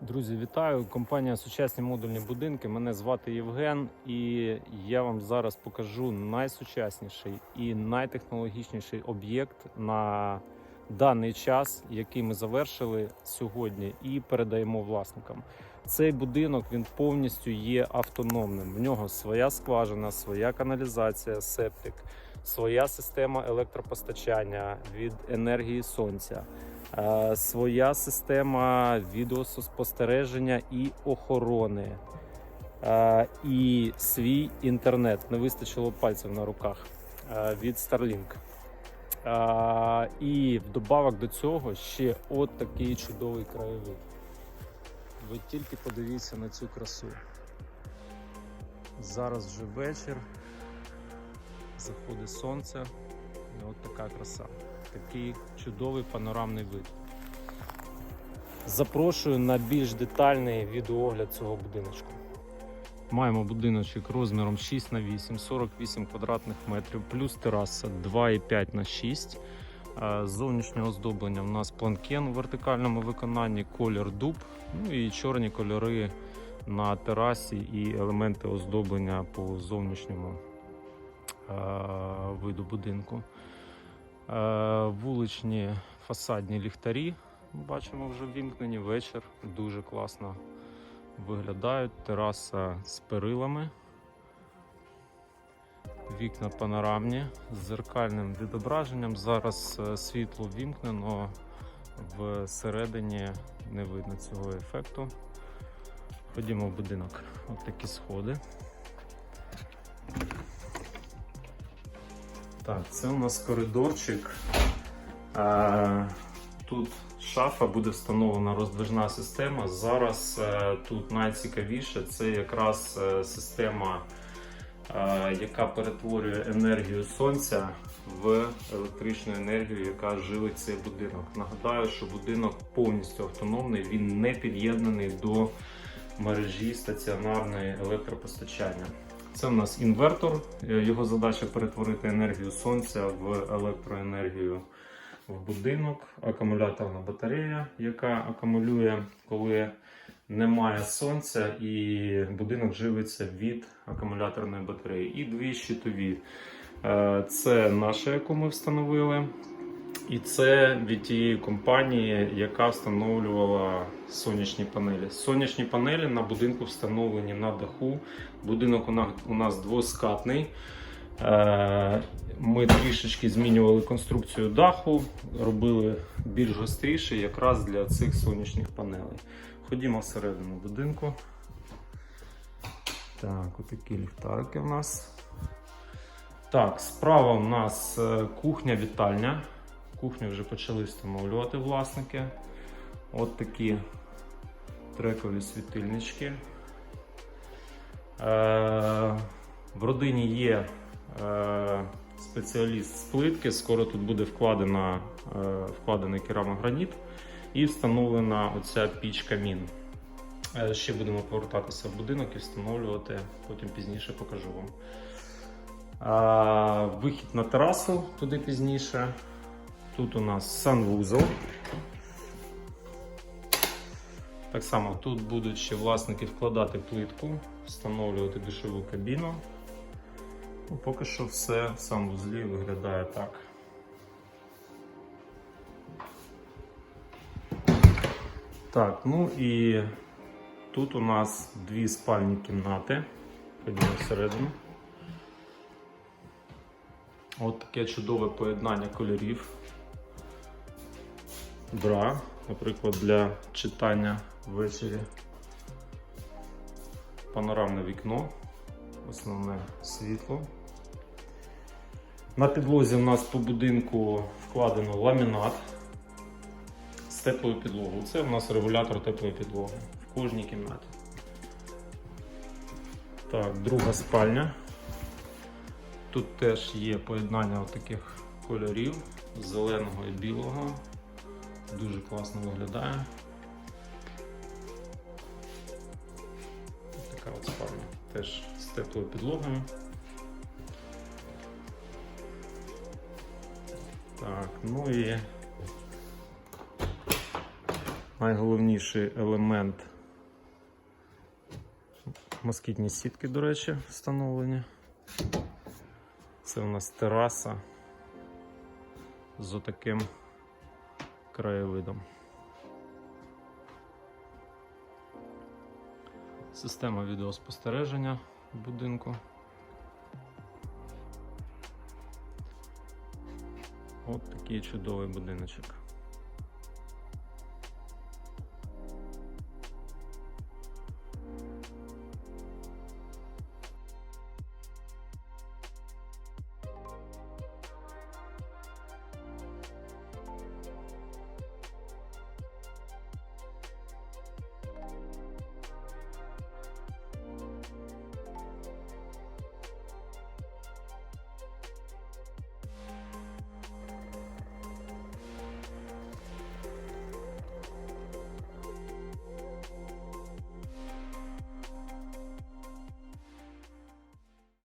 Друзі, вітаю! Компанія Сучасні модульні будинки. Мене звати Євген, і я вам зараз покажу найсучасніший і найтехнологічніший об'єкт на даний час, який ми завершили сьогодні, і передаємо власникам. Цей будинок він повністю є автономним. В нього своя скважина, своя каналізація, септик, своя система електропостачання від енергії сонця. Е, своя система відеоспостереження і охорони, е, і свій інтернет. Не вистачило пальців на руках е, від Starlink. І вдобавок до цього ще от такий чудовий краєвид. Ви тільки подивіться на цю красу. Зараз вже вечір, заходить сонце, і от така краса такий чудовий панорамний вид. Запрошую на більш детальний відеоогляд цього будиночку. Маємо будиночок розміром 6 на 8, 48 квадратних метрів, плюс тераса 2,5 на 6. Е, З зовнішнього оздоблення у нас планкен у вертикальному виконанні, колір дуб, ну і чорні кольори на терасі і елементи оздоблення по зовнішньому е, виду будинку. Е, Вуличні фасадні ліхтарі бачимо вже ввімкнені вечір. Дуже класно виглядають. Тераса з перилами. Вікна панорамні з зеркальним відображенням. Зараз е, світло вімкнено, всередині не видно цього ефекту. Ходімо в будинок. Ось такі сходи. Так, це у нас коридорчик. Тут шафа буде встановлена роздвижна система. Зараз е, тут найцікавіше це якраз е, система, е, яка перетворює енергію сонця в електричну енергію, яка живить цей будинок. Нагадаю, що будинок повністю автономний, він не під'єднаний до мережі стаціонарної електропостачання. Це у нас інвертор. Е, Його задача перетворити енергію сонця в електроенергію в будинок, акумуляторна батарея, яка акумулює, коли немає сонця, і будинок живиться від акумуляторної батареї. І дві щитові. Е, Це наша, яку ми встановили. І це від тієї компанії, яка встановлювала сонячні панелі. Сонячні панелі на будинку встановлені на даху. Будинок у нас, двоскатний. Е, Ми трішечки змінювали конструкцію даху, робили більш гостріше якраз для цих сонячних панелей. Ходімо всередину будинку. Так, отакі ліхтарики в нас. Так, справа у нас е, кухня-вітальня. Кухню вже почали встановлювати власники. От такі трекові світильнички. Е, в родині є е, спеціаліст з плитки. Скоро тут буде вкладена, е, вкладений керамограніт і встановлена оця піч камін. Ще будемо повертатися в будинок і встановлювати, потім пізніше покажу вам. Вихід на терасу туди пізніше. Тут у нас санвузол. Так само тут будуть ще власники вкладати плитку, встановлювати душову кабіну. Ну, поки що все в санвузлі виглядає так. Так, ну і тут у нас дві спальні кімнати. Ходімо всередину. От таке чудове поєднання кольорів. Бра, наприклад, для читання ввечері. Панорамне вікно, основне світло. На підлозі у нас по будинку вкладено ламінат з теплою підлогою. Це у нас регулятор теплої підлоги в кожній кімнаті. Так, друга спальня. Тут теж є поєднання таких кольорів зеленого і білого. Дуже класно виглядає. Така от спальня. Теж з теплою підлогою. Так, ну і Найголовніший елемент москітні сітки, до речі, встановлені. Це у нас тераса з отаким краєвидом. Система відеоспостереження будинку. От такий чудовий будиночок.